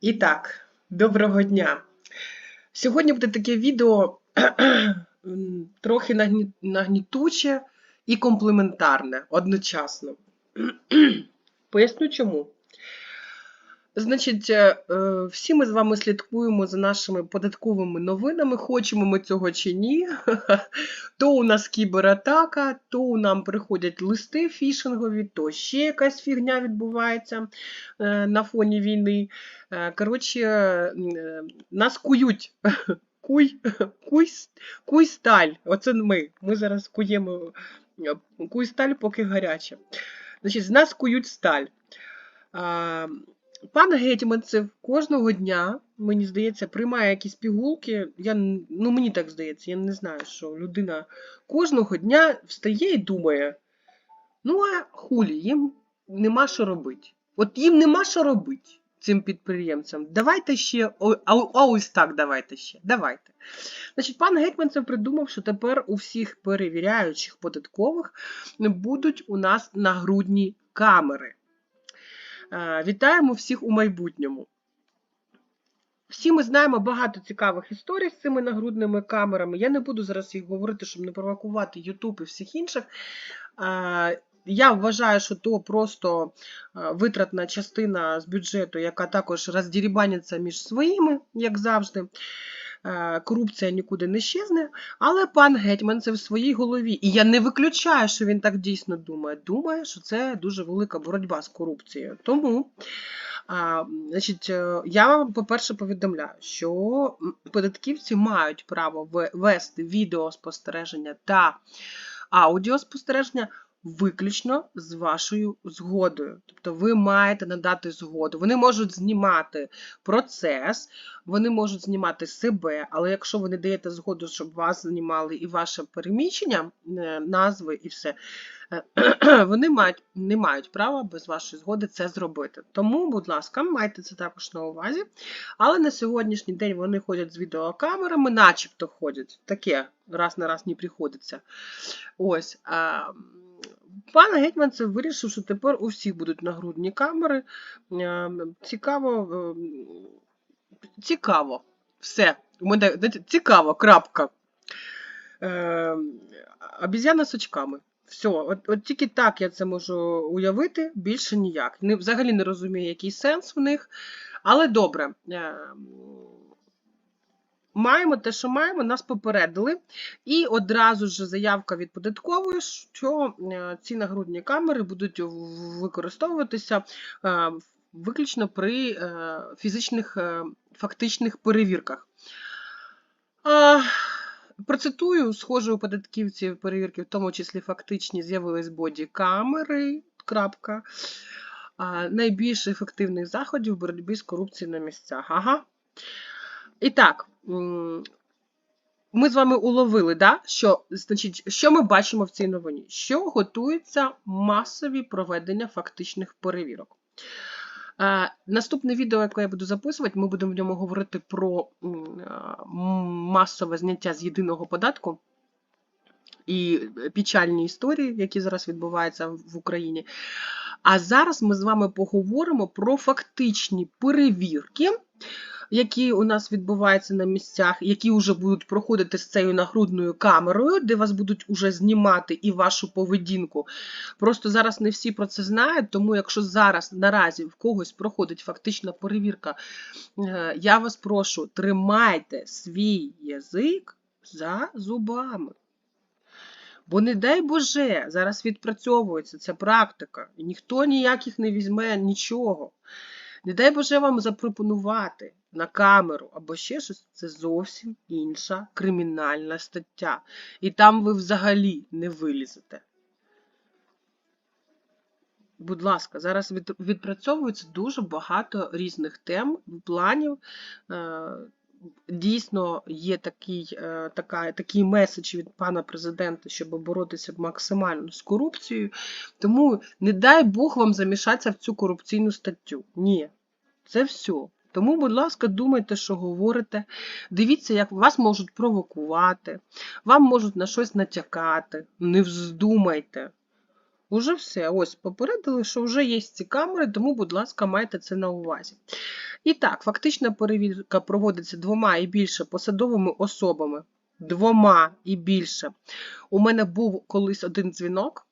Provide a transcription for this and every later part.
І так, доброго дня. Сьогодні буде таке відео трохи нагнітуче і комплементарне одночасно. Поясню чому. Значить, е, е, всі ми з вами слідкуємо за нашими податковими новинами, хочемо ми цього чи ні. То у нас кібератака, то у нам приходять листи фішингові, то ще якась фігня відбувається е, на фоні війни. Коротше, нас кують. Куй, куй, куй сталь. Оце ми. Ми зараз куємо куй сталь, поки гаряче. Значить, з нас кують сталь. Пан Гетьманцев кожного дня, мені здається, приймає якісь пігулки. Я, ну, мені так здається, я не знаю, що людина кожного дня встає і думає: ну, а хулі, їм нема що робити. От їм нема що робити цим підприємцям. Давайте ще, а ось так давайте ще. Давайте. Значить, пан Гетьманцев придумав, що тепер у всіх перевіряючих податкових будуть у нас нагрудні камери. Е, Вітаємо всіх у майбутньому. Всі ми знаємо багато цікавих історій з цими нагрудними камерами. Я не буду зараз їх говорити, щоб не провокувати YouTube і всіх інших. Е, Я вважаю, що то просто е, витратна частина з бюджету, яка також роздірібаняться між своїми, як завжди. Е, Корупція нікуди не щезне, але пан Гетьман це в своїй голові. І я не виключаю, що він так дійсно думає. Думає, що це дуже велика боротьба з корупцією. Тому а, значить, е, я вам, по-перше, повідомляю, що податківці мають право ве- вести відеоспостереження та аудіоспостереження виключно з вашою згодою. Тобто ви маєте надати згоду. Вони можуть знімати процес, вони можуть знімати себе, але якщо ви не даєте згоду, щоб вас знімали і ваше переміщення, е, назви і все, е, вони мають, не мають права без вашої згоди це зробити. Тому, будь ласка, майте це також на увазі. Але на сьогоднішній день вони ходять з відеокамерами, начебто ходять. Таке раз на раз не приходиться. Ось. Пан Гетьманцев вирішив, що тепер у всіх будуть нагрудні камери. Е, Цікаво. е, Цікаво. Все. Цікаво, крапка. Е, обіз'яна з очками. Все, от, от тільки так я це можу уявити, більше ніяк. Не, взагалі не розумію, який сенс в них. Але добре. Маємо те, що маємо, нас попередили. І одразу ж заявка від податкової, що е, ці нагрудні камери будуть використовуватися е, виключно при е, фізичних фактичних перевірках. Процитую, схоже, у податківців перевірки, в тому числі фактичні, з'явились боді-камери. Крапка. Найбільш ефективних заходів в боротьбі з корупцією на місцях. Ага. І так, ми з вами уловили, да, що, значить, що ми бачимо в цій новині? Що готуються масові проведення фактичних перевірок. Е, наступне відео, яке я буду записувати, ми будемо в ньому говорити про е, масове зняття з єдиного податку і печальні історії, які зараз відбуваються в Україні. А зараз ми з вами поговоримо про фактичні перевірки, які у нас відбуваються на місцях, які вже будуть проходити з цією нагрудною камерою, де вас будуть уже знімати і вашу поведінку. Просто зараз не всі про це знають, тому якщо зараз наразі в когось проходить фактична перевірка, е, я вас прошу, тримайте свій язик за зубами. Бо не дай Боже, зараз відпрацьовується ця практика, і ніхто ніяких не візьме нічого. Не дай Боже вам запропонувати на камеру або ще щось, це зовсім інша кримінальна стаття. І там ви взагалі не вилізете. Будь ласка, зараз відпрацьовується дуже багато різних тем, планів. Е, Дійсно, є такий, е, така, такий меседж від пана президента, щоб боротися максимально з корупцією. Тому не дай Бог вам замішатися в цю корупційну статтю. Ні, це все. Тому, будь ласка, думайте, що говорите. Дивіться, як вас можуть провокувати, вам можуть на щось натякати. Не вздумайте. Уже все. Ось попередили, що вже є ці камери, тому, будь ласка, майте це на увазі. І так, фактична перевірка проводиться двома і більше посадовими особами. Двома і більше. У мене був колись один дзвінок.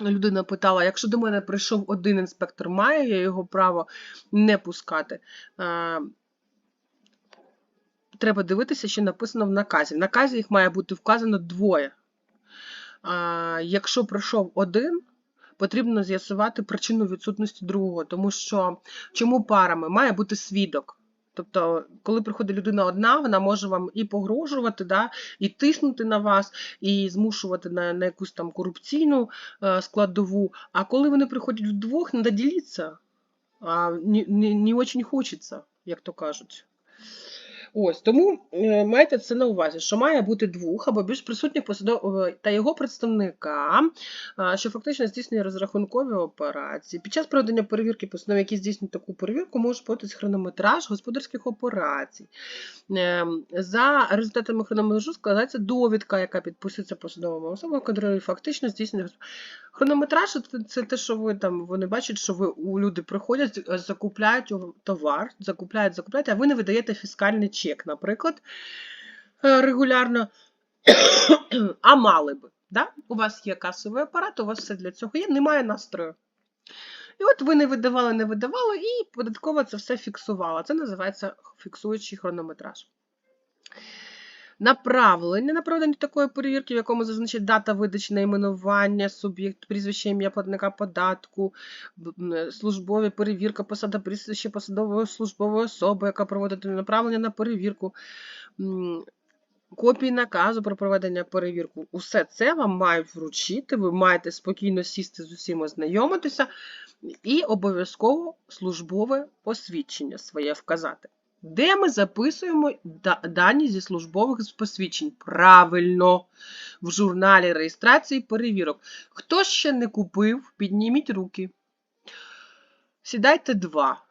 Людина питала, якщо до мене прийшов один інспектор, має я його право не пускати. Е, Треба дивитися, що написано в наказі. В наказі їх має бути вказано двоє. А, Якщо пройшов один, потрібно з'ясувати причину відсутності другого, тому що чому парами має бути свідок. Тобто, коли приходить людина одна, вона може вам і погрожувати, да, і тиснути на вас, і змушувати на, на якусь там корупційну е, складову. А коли вони приходять вдвох, треба ділитися. А не, не, не очень хочеться, як то кажуть. Ось тому е, майте це на увазі, що має бути двох або більш присутніх посадов та його представника, що фактично здійснює розрахункові операції. Під час проведення перевірки постанов, які здійснюють таку перевірку, може проводитися хронометраж господарських операцій. Е, За результатами хронометражу складається довідка, яка підписується посадовими особами, контролює фактично здійснює Хронометраж це, те, що ви там вони бачать, що ви у люди приходять, е, закупляють товар, закупляють, закупляють, а ви не видаєте фіскальний чек, наприклад, е, регулярно, а мали би. Да? У вас є касовий апарат, у вас все для цього є, немає настрою. І от ви не видавали, не видавали, і податково це все фіксувала. Це називається фіксуючий хронометраж. Направлення на проведення такої перевірки, в якому зазначить дата видачі найменування, суб'єкт, прізвище, ім'я платника податку, службові перевірка, посада, прізвище посадової службової особи, яка проводить направлення на перевірку, копії наказу про проведення перевірки. Усе це вам мають вручити, ви маєте спокійно сісти з усім ознайомитися і обов'язково службове посвідчення своє вказати. Де ми записуємо дані зі службових посвідчень? Правильно, в журналі реєстрації перевірок. Хто ще не купив, підніміть руки. Сідайте два.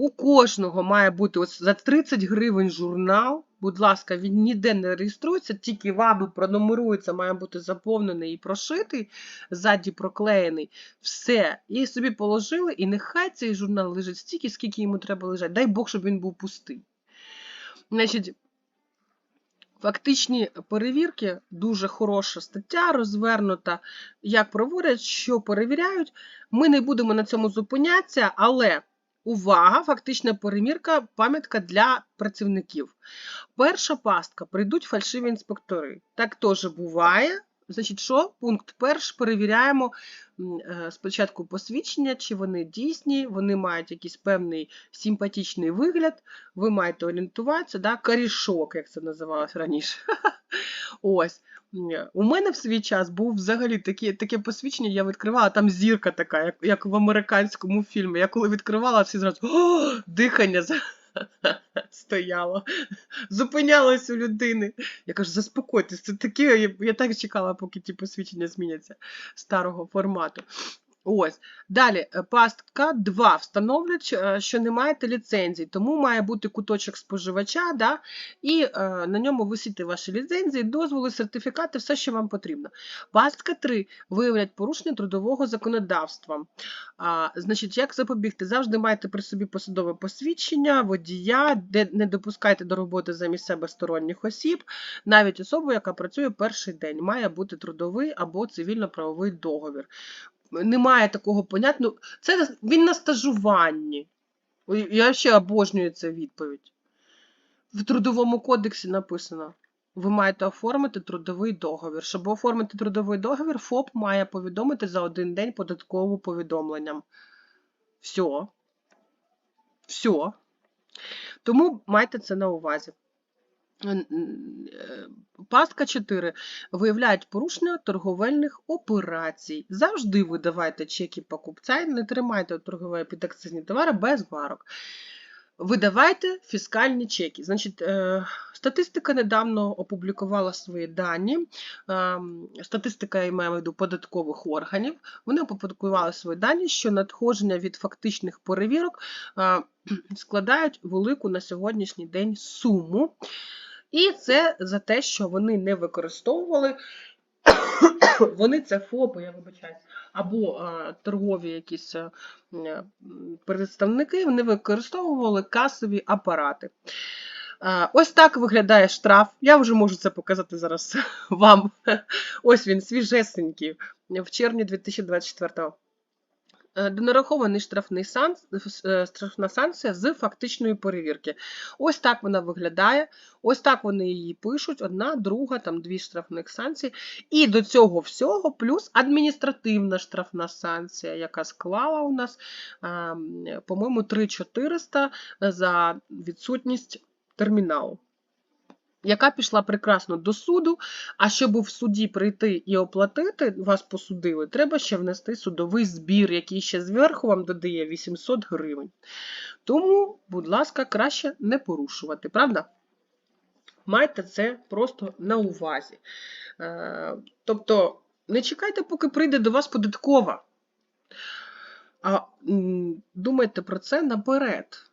У кожного має бути ось за 30 гривень журнал. Будь ласка, він ніде не реєструється, тільки вами пронумерується, має бути заповнений і прошитий, ззаді проклеєний. Все. І собі положили, і нехай цей журнал лежить стільки, скільки йому треба лежати. Дай Бог, щоб він був пустий. Значить, фактичні перевірки дуже хороша стаття, розвернута, як проводять, що перевіряють. Ми не будемо на цьому зупинятися, але увага, фактична перевірка, пам'ятка для працівників. Перша пастка прийдуть фальшиві інспектори. Так теж буває. Значить, що? Пункт перший перевіряємо е, спочатку посвідчення, чи вони дійсні, вони мають якийсь певний симпатичний вигляд, ви маєте орієнтуватися, да? корішок, як це називалось раніше. Ось. У мене в свій час був взагалі таке, таке посвідчення, я відкривала, там зірка така, як, як в американському фільмі. Я коли відкривала, всі зразу О, дихання стояло, зупинялось у людини. Я кажу, заспокойтесь, це таке, я, я так чекала, поки ті посвідчення зміняться старого формату. Ось. Далі, е, пастка 2. Встановлюють, е, що не маєте ліцензій, тому має бути куточок споживача, да? і е, на ньому висіти ваші ліцензії, дозволи, сертифікати, все, що вам потрібно. Пастка 3. Виявлять порушення трудового законодавства. А, значить, як запобігти? Завжди майте при собі посадове посвідчення, водія, де не допускайте до роботи замість себе сторонніх осіб, навіть особу, яка працює перший день, має бути трудовий або цивільно-правовий договір. Немає такого поняття. Ну, це він на стажуванні. Я ще обожнюю цю відповідь. В Трудовому кодексі написано. Ви маєте оформити трудовий договір. Щоб оформити трудовий договір, ФОП має повідомити за один день податкову повідомленням. Все. Все. Тому майте це на увазі. Е, Пастка 4. Виявляють порушення торговельних операцій. Завжди видавайте чеки покупця і не тримайте торгові підакцизні товари без варок. Видавайте фіскальні чеки. Значить, е, статистика недавно опублікувала свої дані. Ем, Статистика я маю в виду податкових органів. Вони опублікували свої дані, що надходження від фактичних перевірок е, складають велику на сьогоднішній день суму. І це за те, що вони не використовували Вони це ФОПи, я вибачаюсь, або е, торгові якісь е, представники, вони використовували касові апарати. Е, Ось так виглядає штраф. Я вже можу це показати зараз вам. Ось він, свіжесенький, в червні 2024 Е, Донарахований штрафний сан... е, штрафна санкція з фактичної перевірки. Ось так вона виглядає. Ось так вони її пишуть: одна, друга, там дві штрафних санкції. І до цього всього плюс адміністративна штрафна санкція, яка склала у нас, е, по-моєму, 3400 за відсутність терміналу. Яка пішла прекрасно до суду, а щоб в суді прийти і оплатити, вас посудили, треба ще внести судовий збір, який ще зверху вам додає 800 гривень. Тому, будь ласка, краще не порушувати, правда? Майте це просто на увазі. Е, Тобто, не чекайте, поки прийде до вас податкова. А думайте про це наперед.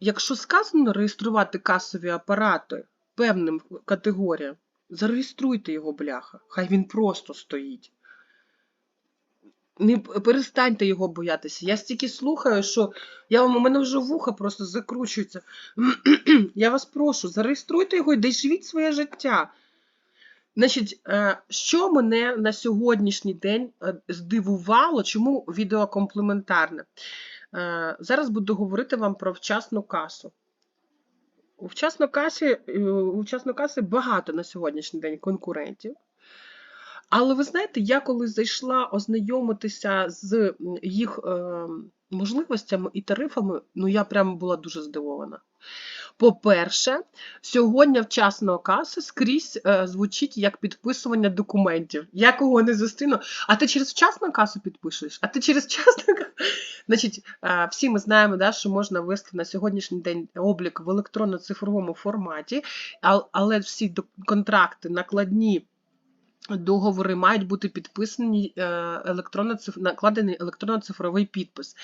Якщо сказано реєструвати касові апарати певним категоріям, зареєструйте його, бляха. Хай він просто стоїть. Не перестаньте його боятися. Я стільки слухаю, що я вам у мене вже вуха просто закручується. Я вас прошу, зареєструйте його і де живіть своє життя. Значить, е, що мене на сьогоднішній день е, здивувало, чому відео комплементарне? Е, Зараз буду говорити вам про вчасну касу. У вчасно касі, е, у вчасну каси багато на сьогоднішній день конкурентів. Але ви знаєте, я коли зайшла ознайомитися з їх е, можливостями і тарифами, ну я прямо була дуже здивована. По-перше, сьогодні вчасного каси скрізь е, звучить як підписування документів. Я кого не зустріну. А ти через вчасну касу підпишеш? А ти через вчасну? Значить, е, всі ми знаємо, да, що можна вести на сьогоднішній день облік в електронно-цифровому форматі, але всі контракти накладні. Договори мають бути підписані е, електронно накладений електронно-цифровий підпис.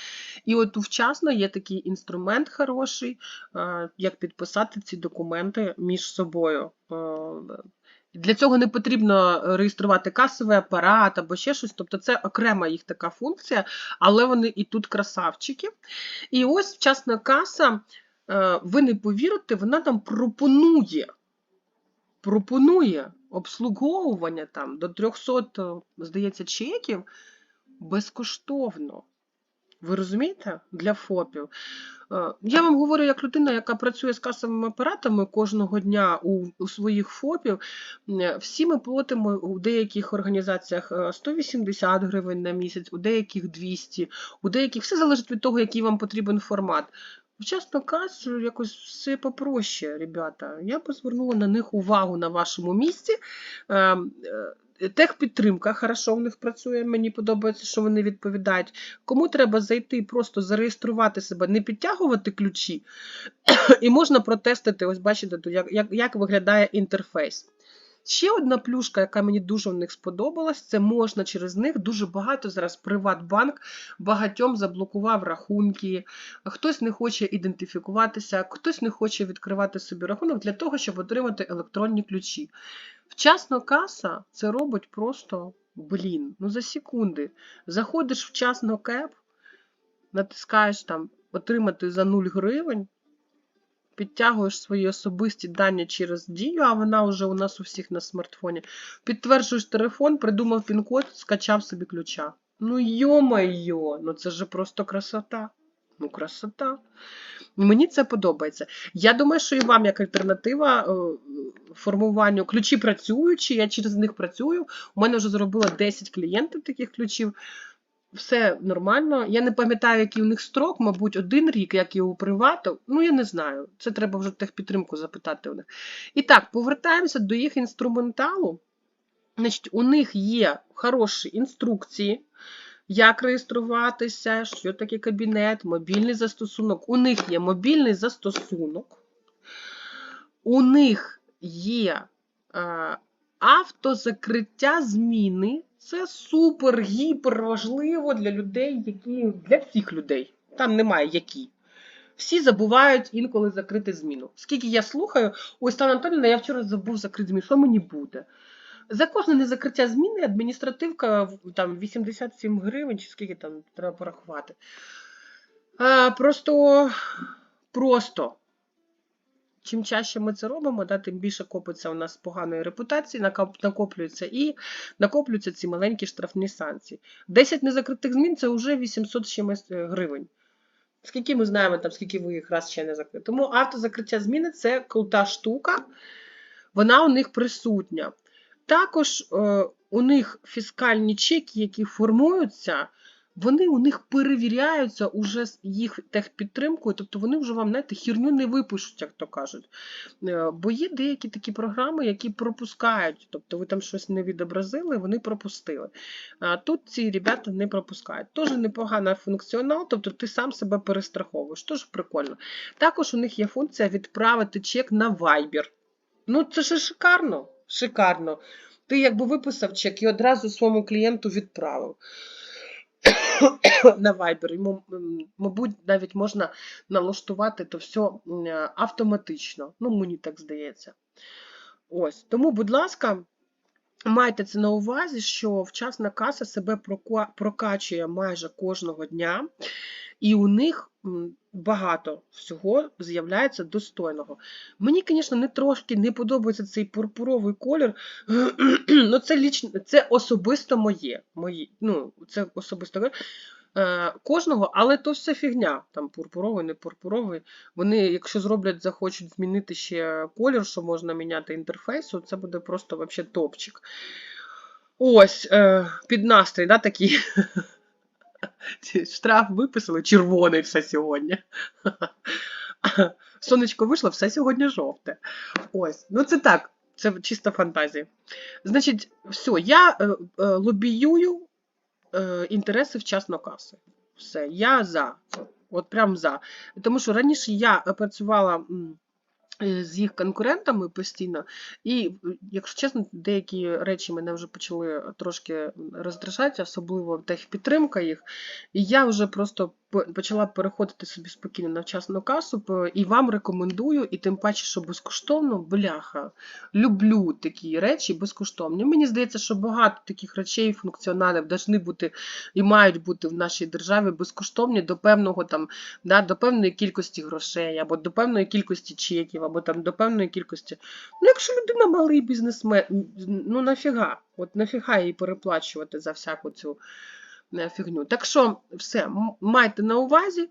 І от вчасно є такий інструмент хороший, е, як підписати ці документи між собою. Е, Для цього не потрібно реєструвати касовий апарат або ще щось, тобто це окрема їх така функція, але вони і тут красавчики. І ось вчасна каса, ви не повірите, вона нам пропонує пропонує обслуговування там до 300, е, здається, чеків безкоштовно. Ви розумієте? Для ФОПів. Е, Я вам говорю як людина, яка працює з касовими апаратами кожного дня у, у своїх ФОПів. Е, Всі ми платимо у деяких організаціях е, 180 гривень на місяць, у деяких 200, у деяких все залежить від того, який вам потрібен формат. Вчасно касу якось все попроще, ребята. Я б звернула на них увагу на вашому місці. Е, е, Техпідтримка хорошо в них працює, мені подобається, що вони відповідають. Кому треба зайти, просто зареєструвати себе, не підтягувати ключі, і можна протестити, ось бачите, як, як, як виглядає інтерфейс. Ще одна плюшка, яка мені дуже в них сподобалась, це можна через них дуже багато зараз Приватбанк багатьом заблокував рахунки, хтось не хоче ідентифікуватися, хтось не хоче відкривати собі рахунок для того, щоб отримати електронні ключі. Вчасно каса це робить просто, блін, ну за секунди. Заходиш вчасно кеп, натискаєш там отримати за 0 гривень, підтягуєш свої особисті дані через дію, а вона вже у нас у всіх на смартфоні. Підтверджуєш телефон, придумав пін-код, скачав собі ключа. Ну йо-майо, ну це ж просто красота. Ну, красота. Мені це подобається. Я думаю, що і вам як альтернатива е, формуванню ключі працюючі, я через них працюю. У мене вже зробила 10 клієнтів таких ключів. Все нормально. Я не пам'ятаю, який у них строк, мабуть, один рік, як і у привату. Ну, я не знаю. Це треба вже техпідтримку запитати у них. І так, повертаємося до їх інструменталу. Значить, у них є хороші інструкції, як реєструватися, що таке кабінет, мобільний застосунок. У них є мобільний застосунок, у них є е, автозакриття зміни. Це супер гіпер важливо для людей, які для всіх людей. Там немає які. Всі забувають інколи закрити зміну. Скільки я слухаю, ось Стан Анатолійовна, я вчора забув закрити зміну. Що мені буде? За кожне незакриття зміни адміністративка там 87 гривень, чи скільки там треба порахувати. А, просто, просто. Чим чаще ми це робимо, да, тим більше копиться у нас поганої репутації, накоплюється і накоплюються ці маленькі штрафні санкції. 10 незакритих змін це вже 800 чимось е, гривень. Скільки ми знаємо, там, скільки ви їх раз ще не закрили. Тому автозакриття зміни це крута штука, вона у них присутня. Також е, у них фіскальні чеки, які формуються, вони у них перевіряються уже з їх техпідтримкою, тобто вони вже вам знаєте, хірню не випишуть, як то кажуть. Е, Бо є деякі такі програми, які пропускають, тобто ви там щось не відобразили, вони пропустили. А тут ці ребята не пропускають. Теж непоганий функціонал, тобто ти сам себе перестраховуєш, теж прикольно. Також у них є функція відправити чек на Viber. Ну, це ж шикарно. Шикарно. Ти якби виписав чек і одразу своєму клієнту відправив на Viber. Йому, мабуть, навіть можна налаштувати то все автоматично. Ну, мені так здається. Ось. Тому, будь ласка, майте це на увазі, що вчасна каса себе прокачує майже кожного дня, і у них багато всього з'являється достойного. Мені, звісно, не трошки не подобається цей пурпуровий колір. але це, ліч... це особисто моє. Мої... Ну, це особисто е, кожного, але то все фігня. Там пурпуровий, не пурпуровий. Вони, якщо зроблять, захочуть змінити ще колір, що можна міняти інтерфейсу, це буде просто вообще топчик. Ось, е, під настрій, да, такий. Штраф виписали, червоний все сьогодні. Сонечко вийшло, все сьогодні жовте. Ось, ну це так, це чисто фантазія. Значить, все, я е, е, лобіюю е, інтереси вчасно каси. Все, я за. От прям за. Тому що раніше я працювала е, з їх конкурентами постійно, і, е, якщо чесно, деякі речі мене вже почали трошки роздражати, особливо техпідтримка їх. І я вже просто почала переходити собі спокійно на вчасну касу, і вам рекомендую, і тим паче, що безкоштовно, бляха, люблю такі речі безкоштовні. Мені здається, що багато таких речей, функціоналів повинні бути і мають бути в нашій державі безкоштовні до певного там, да, до певної кількості грошей, або до певної кількості чеків, або там до певної кількості. Ну, якщо людина малий бізнесмен, ну нафіга? От нафіга їй переплачувати за всяку цю фігню. Так що, все, майте на увазі.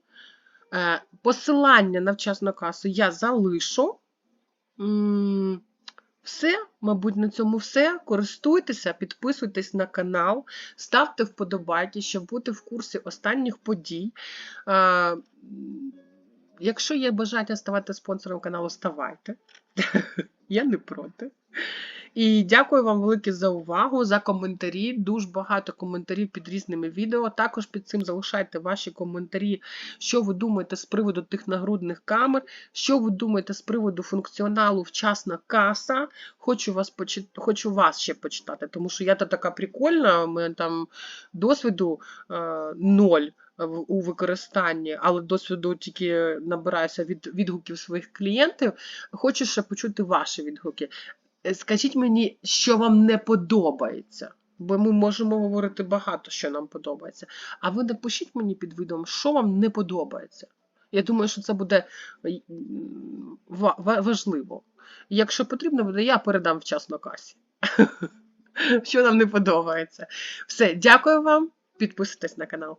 Е, Посилання на вчасну касу я залишу. Все, мабуть, на цьому все. Користуйтеся, підписуйтесь на канал, ставте вподобайки, щоб бути в курсі останніх подій. Е, Якщо є бажання ставати спонсором каналу, ставайте. Я не проти. І дякую вам велике за увагу, за коментарі. Дуже багато коментарів під різними відео. Також під цим залишайте ваші коментарі, що ви думаєте з приводу тих нагрудних камер, що ви думаєте з приводу функціоналу вчасна каса. Хочу вас почит... Хочу вас ще почитати, тому що я то така прикольна, у мене там досвіду е, ноль у використанні, але досвіду тільки набираюся від відгуків своїх клієнтів. Хочу ще почути ваші відгуки. Е, Скажіть мені, що вам не подобається. Бо ми можемо говорити багато, що нам подобається. А ви напишіть мені під відео, що вам не подобається. Я думаю, що це буде важливо. Якщо потрібно буде, я передам вчасно касі. Що нам не подобається. Все, дякую вам. Підписуйтесь на канал.